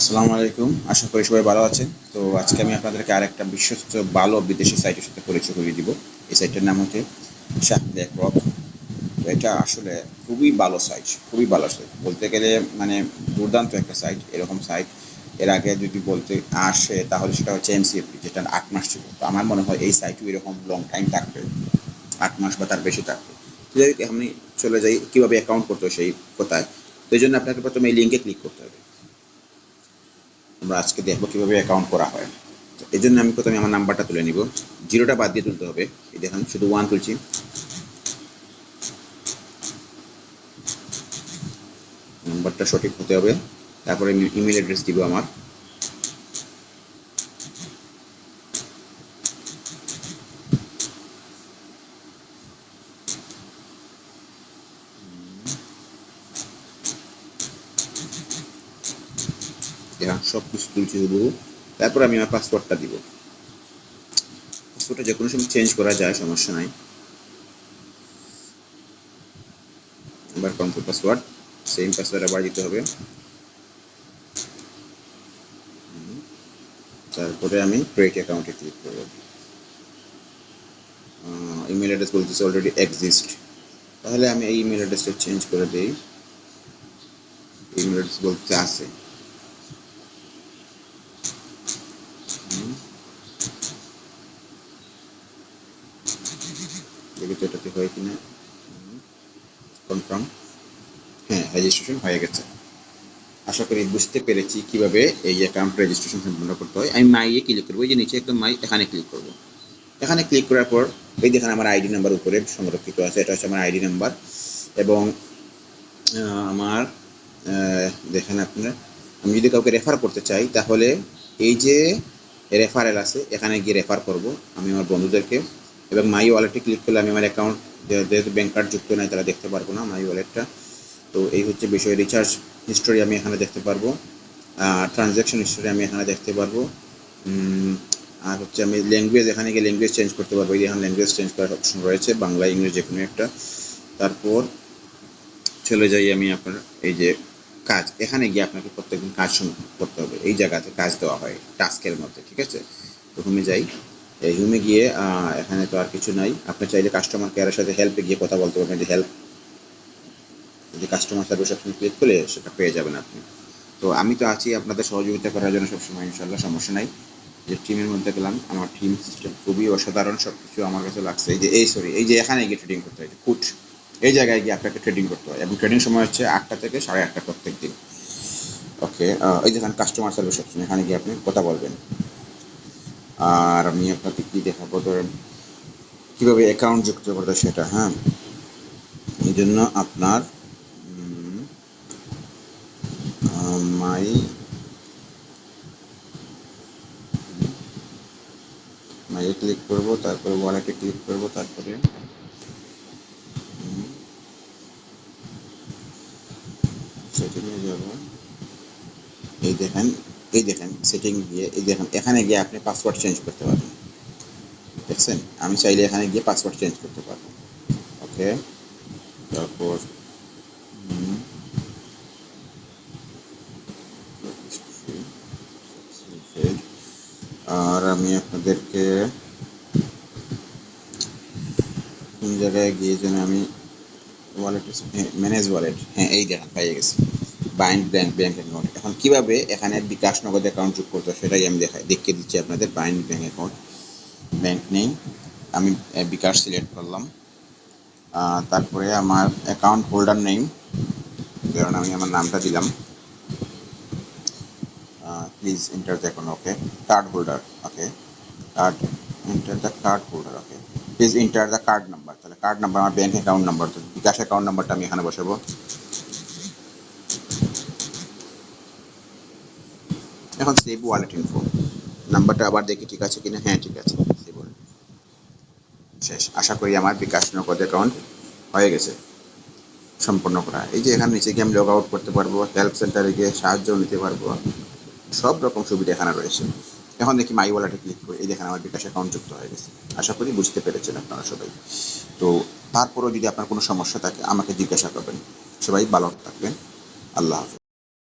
আসসালামু আলাইকুম। আশা করি সবাই ভালো আছেন। তো আজকে আমি আপনাদেরকে আরেকটা বিশ্বস্ত ভালো বিদেশি সাইটের সাথে পরিচয় করিয়ে দিব। এই সাইটের নাম হচ্ছে শাহ রক তো এটা আসলে খুবই ভালো সাইট, খুবই ভালো সাইট। বলতে গেলে মানে দুর্দান্ত একটা সাইট, এরকম সাইট। এর আগে যদি বলতে আসে, তাহলে সেটা হচ্ছে এমসিএফপি যেটা আট মাস ছিল। তো আমার মনে হয় এই সাইটও এরকম লং টাইম থাকবে। আট মাস বা তার বেশি থাকবে। তো আমি চলে যাই। কীভাবে অ্যাকাউন্ট করতে হয় সেই কোথায়? তো এই জন্য আপনাকে প্রথমে এই লিঙ্কে ক্লিক করতে হবে। আমরা আজকে দেখব কীভাবে অ্যাকাউন্ট করা হয়। তো এই জন্য আমি প্রথমে আমার নাম্বারটা তুলে নিব। জিরোটা বাদ দিয়ে তুলতে হবে। এই দেখুন, শুধু ওয়ান তুলছি। নাম্বারটা সঠিক হতে হবে। তারপরে ইমেল অ্যাড্রেস দিব আমার। দেখুন সব কিছু তুলছি শুধু তারপর আমি আমার পাসওয়ার্ডটা দিব। পাসওয়ার্ডটা যে কোনো সময় চেঞ্জ করা যায়, সমস্যা নাই। এবার কন্ট্রোল পাসওয়ার্ড সেম পাসওয়ার্ড আবার দিতে হবে। তারপরে আমি ক্রিয়েট অ্যাকাউন্টে ক্লিক করব। ইমেল অ্যাড্রেস বলতেছে অলরেডি এক্সিস্ট তাহলে আমি এই ইমেল অ্যাড্রেসটা চেঞ্জ করে দিই। ইমেল অ্যাড্রেস বলতে আছে। এটাতে হয় কিনা? কনফার্ম হ্যাঁ রেজিস্ট্রেশন হয়ে গেছে। আশা করি বুঝতে পেরেছি কীভাবে এই অ্যাকাউন্ট রেজিস্ট্রেশন সম্পূর্ণ করতে হয়। আমি মাইয়ে ক্লিক করব, এই যে নিচে একদম মাই, এখানে ক্লিক করব। এখানে ক্লিক করার পর, এই দেখেন আমার আইডি নাম্বার উপরে সংরক্ষিত আছে, এটা হচ্ছে আমার আইডি নাম্বার এবং আমার দেখেন আপনারা, আমি যদি কাউকে রেফার করতে চাই, তাহলে এই যে রেফারেল আছে, এখানে গিয়ে রেফার করব আমি আমার বন্ধুদেরকে। এবং মাই ওয়ালেটে ক্লিক করলে আমি আমার অ্যাকাউন্ট যেহেতু ব্যাঙ্ক কার্ড যুক্ত নাই, তারা দেখতে পারব না মাই ওয়ালেটটা তো এই হচ্ছে বিষয় রিচার্জ হিস্টোরি আমি এখানে দেখতে পারব। ট্রানজ্যাকশন হিস্টোরি আমি এখানে দেখতে পারব। আর হচ্ছে আমি ল্যাঙ্গুয়েজ এখানে গিয়ে ল্যাঙ্গুয়েজ চেঞ্জ করতে পারব। এখানে ল্যাঙ্গুয়েজ চেঞ্জ করার অপশন রয়েছে, বাংলা, ইংরেজি, যে কোনো একটা। তারপর চলে যাই আমি আপনার, এই যে কাজ, এখানে গিয়ে আপনাকে প্রত্যেকদিন কাজ করতে হবে। এই জায়গাতে কাজ দেওয়া হয়, টাস্কের মধ্যে, ঠিক আছে? তো হোমে যাই। এই হোমে গিয়ে এখানে তো আর কিছু নাই। আপনি চাইলে কাস্টমার কেয়ারের সাথে হেল্পে গিয়ে কথা বলতে পারবেন, যে হেল্প যদি কাস্টমার সার্ভিস অপশন ক্লিক করলে সেটা পেয়ে যাবেন আপনি। তো আমি তো আছি আপনাদের সহযোগিতা করার জন্য সবসময় ইনশাল্লাহ সমস্যা নাই। যে টিমের মধ্যে গেলাম, আমার টিম সিস্টেম খুবই অসাধারণ সব কিছু আমার কাছে লাগছে। এই যে, এই সরি এই যে এখানে গিয়ে ট্রেডিং করতে হয় ফুট এই জায়গায় গিয়ে আপনাকে ট্রেডিং করতে হয়। এবং ট্রেডিং সময় হচ্ছে আটটা থেকে সাড়ে আটটা প্রত্যেক দিন। ওকে এই যেখানে কাস্টমার সার্ভিস অপশন এখানে গিয়ে আপনি কথা বলবেন। আর আমি আপনাকে কী দেখাবো, ধরেন, কীভাবে অ্যাকাউন্ট যুক্ত করতে সেটা হ্যাঁ? এই জন্য আপনার মাই মাইয়ে ক্লিক করব, তারপরে ওয়ালেটে ক্লিক করব, তারপরে সেটিংয়ে যাব এই দেখেন এই দেখেন সেটিং গিয়ে এই দেখেন এখানে গিয়ে আপনি পাসওয়ার্ড চেঞ্জ করতে পারবেন। দেখছেন? আমি চাইলে এখানে গিয়ে পাসওয়ার্ড চেঞ্জ করতে পারব। ওকে তারপর হুম, আর আমি আপনাদেরকে কোন জায়গায় গিয়ে যেন আমি ওয়ালেট ম্যানেজ ওয়ালেট হ্যাঁ এই দেখেন পাইয়ে গেছি। বাইন্ড ব্যাংক ব্যাংক অ্যাকাউন্ট এখন কীভাবে এখানে বিকাশ নগদ অ্যাকাউন্ট যোগ করতে সেটাই আমি দেখাই দেখিয়ে দিচ্ছি আপনাদের বাইন্ড ব্যাংক অ্যাকাউন্ট ব্যাংক নেই আমি বিকাশ সিলেক্ট করলাম। তারপরে আমার অ্যাকাউন্ট হোল্ডার নেই কারণ আমি আমার নামটা দিলাম। Please enter the account okay card holder okay card enter the card holder okay please enter the card number তাহলে কার্ড নাম্বার আমার bank account number bKash account নাম্বারটা আমি এখানে বসাবো। এখন সেভ ওয়ালেট ইনফো নাম্বারটা আবার দেখি ঠিক আছে কিনা? হ্যাঁ ঠিক আছে। Save wallet। শেষ। আশা করি আমার বিকাশ নগদ অ্যাকাউন্ট হয়ে গেছে। সম্পূর্ণ করা। এই যে এখানে নিচে গিয়ে আমি লগ আউট করতে পারব হেল্প সেন্টারে গিয়ে সাহায্য নিতে পারব। সব রকম সুবিধা এখানে রয়েছে। এখন দেখি মাই ওয়ালেটে ক্লিক করে। এই দেখেন আমার বিকাশ অ্যাকাউন্ট যুক্ত হয়ে গেছে। আশা করি বুঝতে পেরেছেন আপনারা সবাই। তো তারপরেও যদি আপনার কোনো সমস্যা থাকে, আমাকে জিজ্ঞাসা করবেন। সবাই ভালো থাকবেন। আল্লাহ হাফেজ।